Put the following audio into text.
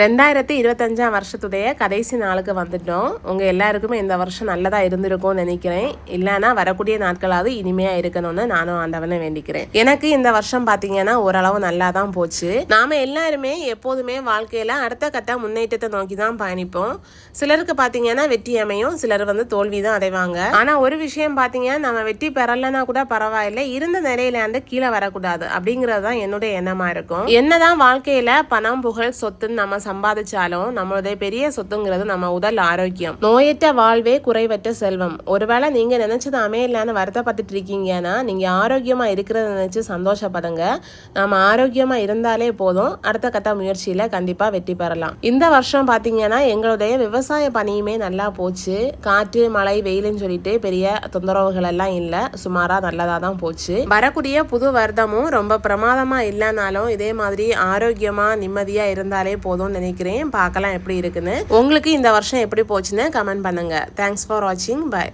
ரெண்டாயிரத்தி இருபத்தஞ்சாம் வருஷத்துடைய கடைசி நாளுக்கு வந்துட்டோம். உங்கள் எல்லாருக்குமே இந்த வருஷம் நல்லதாக இருந்திருக்கும்னு நினைக்கிறேன். இல்லைன்னா வரக்கூடிய நாட்களாவது இனிமையாக இருக்கணும்னு நானும் ஆண்டவனை வேண்டிக்கிறேன். எனக்கு இந்த வருஷம் பார்த்தீங்கன்னா ஓரளவு நல்லா தான் போச்சு. நாம் எல்லாருமே எப்போதுமே வாழ்க்கையில் அடுத்த கட்ட முன்னேற்றத்தை நோக்கி தான் பயணிப்போம். சிலருக்கு பார்த்தீங்கன்னா வெற்றி அமையும் சிலர் வந்து தோல்வி தான் அடைவாங்க. ஆனால் ஒரு விஷயம் பார்த்தீங்கன்னா நம்ம வெற்றி பெறலைன்னா கூட பரவாயில்லை. இருந்த நிலையிலாண்டு கீழே வரக்கூடாது. அப்படிங்கிறது தான் என்னுடைய எண்ணமாக இருக்கும். என்னதான் வாழ்க்கையில் பணம் புகழ் சொத்துன்னு நம்ம சம்பாதிச்சாலும் நம்மளுடைய பெரிய சொத்துங்கிறது நம்ம உடல் ஆரோக்கியம். நோயற்ற வாழ்வே குறைவற்ற செல்வம். ஒருவேளை நீங்க நினைச்சது அமையலான்னு வருத்தப்பட்டுட்டு இருக்கீங்கன்னா நீங்க ஆரோக்கியமா இருக்கிறத நினைச்சு சந்தோஷப்படுங்க. நம்ம ஆரோக்கியமா இருந்தாலே போதும். அடுத்த கட்ட முயற்சியில கண்டிப்பா வெற்றி பெறலாம். இந்த வருஷம் பாத்தீங்கன்னா எங்களுடைய விவசாய பணியுமே நல்லா போச்சு. காற்று மழை வெயிலுன்னு சொல்லிட்டு பெரிய தொந்தரவுகள் எல்லாம் இல்லை. சுமாரா நல்லதா தான் போச்சு. வரக்கூடிய புது வருடமும் ரொம்ப பிரமாதமா இல்லைனாலும் இதே மாதிரி ஆரோக்கியமா நிம்மதியா இருந்தாலே போதும் நினைக்கிறேன். பார்க்கலாம் எப்படி இருக்குன்னு. உங்களுக்கு இந்த வருஷம் எப்படி போச்சுன்னு கமெண்ட் பண்ணுங்க. தேங்க்ஸ் ஃபார் வாட்சிங் பை